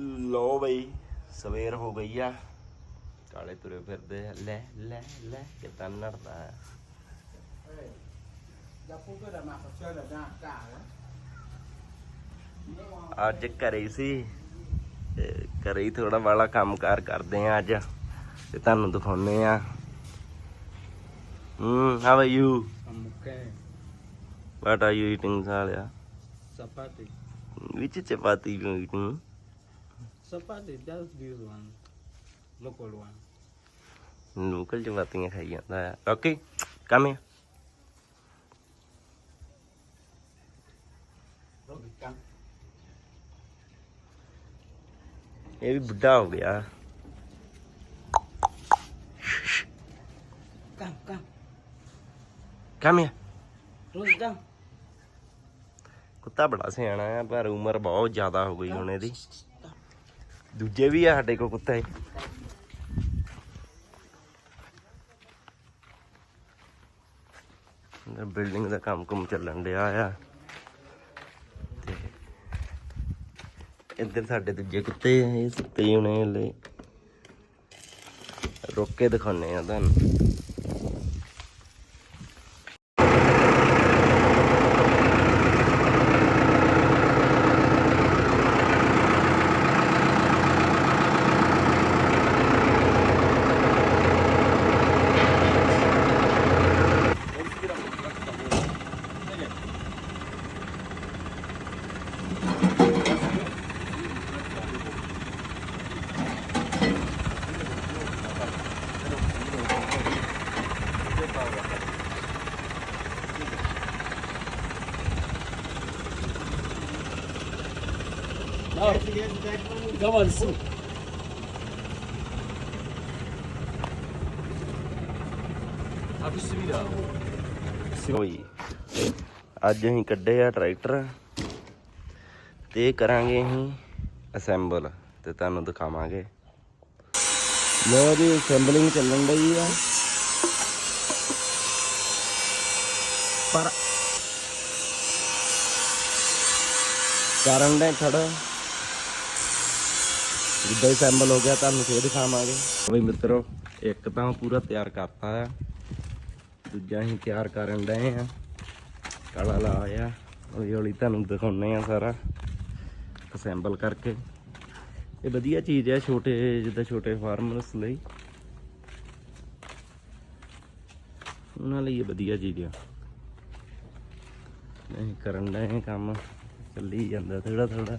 ਲੋ ਬਈ ਸਵੇਰ ਹੋ ਗਈ ਆ ਕਾਲੇ ਤੁਰੇ ਫਿਰਦੇ ਆ। ਲੈ ਲੈ ਲੈ ਕਿਤਾ ਨੜਦਾ đó. ਅੱਜ ਘਰੇ ਹੀ ਸੀ ਤੇ ਘਰੇ ਹੀ ਥੋੜਾ ਬਾਲਾ ਕੰਮਕਾਰ ਕਰਦੇ ਆ ਅੱਜ ਤੇ ਤੁਹਾਨੂੰ ਦਿਖਾਉਨੇ ਆ ਹੂੰ how are you I'm okay. What are you eating ਸਾਲਿਆ Chapati. Which chapati you eating Chapati, just this one. Local one. Local ਚਪਾਤੀਆਂ ਖਾਈ ਜਾਂਦਾ ਆ ਓਕੇ ਕਮ căng. ਇਹ ਵੀ ਬੁੱਢਾ ਹੋ ਗਿਆ Căng, căng. ਕਮ ਹੈ Rồi căng. ਕੁੱਤਾ ਬੜਾ ਸਿਆਣਾ ਆ ਪਰ ਉਮਰ ਬਹੁਤ ਜ਼ਿਆਦਾ ਹੋ ਗਈ ਹੁਣ ਇਹਦੀ ਦੂਜੇ ਵੀ ਆ ਸਾਡੇ ਕੋਲ ਕੁੱਤੇ ਬਿਲਡਿੰਗ ਦਾ ਕੰਮ ਕੁਮ ਚੱਲਣ ਡਿਆ ਆ। ਤੇ ਇੱਧਰ ਸਾਡੇ ਦੂਜੇ ਕੁੱਤੇ ਆ, ਇਹ ਸੁੱਤੇ ਹੀ ਹੋਣੇ ਹਲੇ। ਰੁੱਕ ਕੇ ਦਿਖਾਉਨੇ ਆ ਤੁਹਾਨੂੰ। Come on, see. ਹੋਈ ਅੱਜ ਅਸੀਂ ਕੱਢੇ ਆ ਟਰੈਕਟਰ ਤੇ ਇਹ ਕਰਾਂਗੇ ਅਸੀਂ ਅਸੈਂਬਲ ਤੇ ਤੁਹਾਨੂੰ ਦਿਖਾਵਾਂਗੇ। ਲੋ ਜੀ ਅਸੈਂਬਲਿੰਗ ਚੱਲਣ ਡਈ ਆ। ਪਰ ਕਰਨ ਦੇ ਖੜਾ। ਜਿੱਦਾਂ ਹੀ ਅਸੈਂਬਲ ਹੋ ਗਿਆ, ਤੁਹਾਨੂੰ ਫੇਰ ਦਿਖਾਵਾਂਗੇ। ਬਈ ਮਿੱਤਰੋ, ਇੱਕ ਤਾਂ ਪੂਰਾ ਤਿਆਰ ਕਰਤਾ ਆ। ਦੂਜਾ ਅਸੀਂ ਤਿਆਰ ਕਰਨ ਡਏ ਆ। ਕਾਲਾ ਲਾ ਆ ਹੌਲੀ ਹੌਲੀ ਤੁਹਾਨੂੰ ਦਿਖਾਉਣੇ ਆ ਸਾਰਾ। ਅਸੈਂਬਲ ਕਰਕੇ। ਇਹ ਵਧੀਆ ਚੀਜ਼ ਹੈ ਛੋਟੇ, ਜਿੱਦਾਂ ਛੋਟੇ ਫਾਰਮਰਸ ਲਈ। ਉਹਨਾਂ ਲਈ ਇਹ ਵਧੀਆ ਚੀਜ਼ ਆ। ਅਸੀਂ ਕਰਨ ਡਏ ਕੰਮ, ਚੱਲੀ ਜਾਂਦਾ ਥੋੜਾ ਥੋੜਾ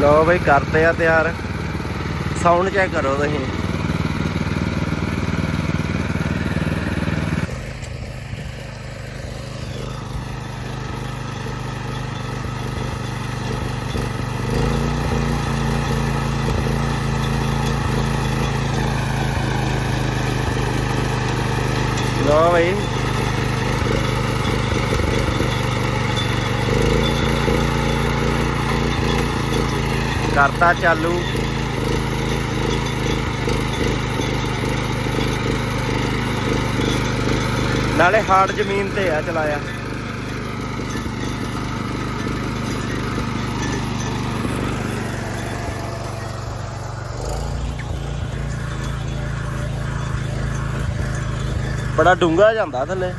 ਲਓ ਬਈ, ਕਰਦੇ ਆ ਤਿਆਰ। ਸਾਊਂਡ ਚੈੱਕ ਕਰੋ ਤੁਸੀਂ ਲੋ ਬਈ। ਕਰਤਾ ਚਾਲੂ। ਨਾਲੇ ਹਾਰਡ ਜ਼ਮੀਨ ਤੇ ਆ ਚਲਾਇਆ। ਬੜਾ ਡੂੰਗਾ ਜਾਂਦਾ ਥੱਲੇ।